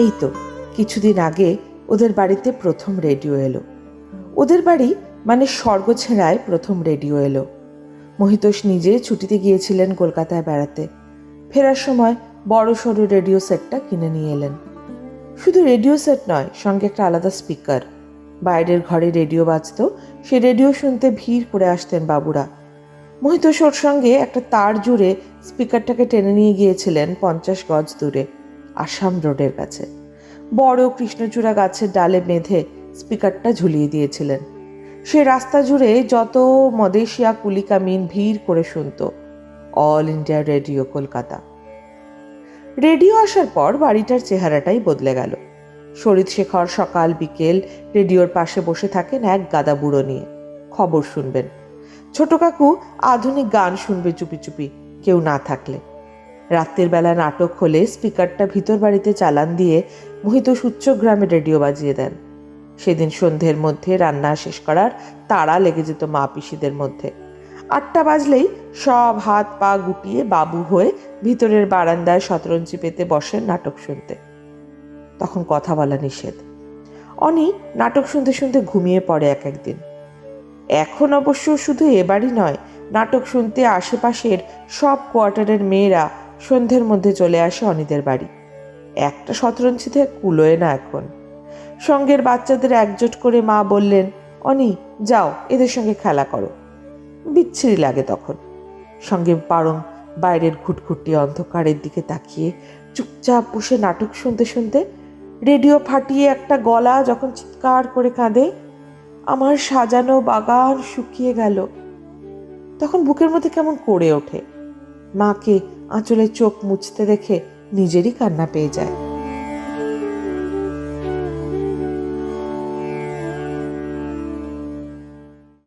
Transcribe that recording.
এই তো, কিছুদিন আগে ওদের বাড়িতে প্রথম রেডিও এলো। ওদের বাড়ি মানে স্বর্গ ছেঁড়ায় প্রথম রেডিও এলো। মহিতোষ নিজে ছুটিতে গিয়েছিলেন কলকাতায় বেড়াতে। ফেরার সময় বড় সড়ো রেডিও সেটটা কিনে নিয়ে এলেন। শুধু রেডিও সেট নয়, সঙ্গে একটা আলাদা স্পিকার। বাইরের ঘরে রেডিও বাজতো, সে রেডিও শুনতে ভিড় করে আসতেন বাবুরা। মহিতোষ ওর সঙ্গে একটা তার জুড়ে স্পিকারটাকে টেনে নিয়ে গিয়েছিলেন পঞ্চাশ গজ দূরে। আসাম রোডের কাছে। বড় কৃষ্ণচূড়া গাছের ডালে বেঁধে স্পিকারটা ঝুলিয়ে দিয়েছিলেন। সে রাস্তা জুড়ে যত মদেশিয়া, কুলিকামিন ভিড় করে শুনতো। All India Radio Kolkata. Radio আসার পর বাড়িটার চেহারাটাই বদলে গেল। শরীর শেখর সকাল বিকেল রেডিওর পাশে বসে থাকেন এক গাদা বুড়ো নিয়ে। খবর শুনবেন। ছোট কাকু আধুনিক গান শুনবে চুপি চুপি, কেউ না থাকলে। রাত্রির বেলা নাটক হলে স্পিকারটা ভিতর বাড়িতে চালান দিয়ে মোহিত সুচ্চ গ্রামে রেডিও বাজিয়ে দেন। সেদিন সন্ধ্যের মধ্যে রান্না শেষ করার তাড়া লেগে যেত মা পিসিদের মধ্যে। আটটা বাজলেই সব হাত পা গুটিয়ে বাবু হয়ে ভিতরের বারান্দায় শতরঞ্চি পেতে বসেন নাটক শুনতে। তখন কথা বলা নিষেধ। অনি নাটক শুনতে শুনতে ঘুমিয়ে পড়ে এক একদিন। এখন অবশ্য শুধু এবারই নয়, নাটক শুনতে আশেপাশের সব কোয়ার্টারের মেয়েরা সন্ধ্যের মধ্যে চলে আসে অনিদের বাড়ি। একটা শতরঞ্চিতে কুলোয় না এখন। সঙ্গের বাচ্চাদের একজোট করে মা বললেন, অনি, যাও, এদের সঙ্গে খেলা করো। বিচ্ছিরি লাগে তখন। সঙ্গে পারং বাইরের ঘুটঘুটি অন্ধকারের দিকে তাকিয়ে চুপচাপ বসে নাটক শুনতে শুনতে রেডিও ফাটিয়ে একটা গলা যখন চিৎকার করে কাঁদে, আমার সাজানো বাগান শুকিয়ে গেল। তখন বুকের মধ্যে কেমন করে ওঠে। মাকে আঁচলে চোখ মুছতে দেখে নিজেরই কান্না পেয়ে যায়।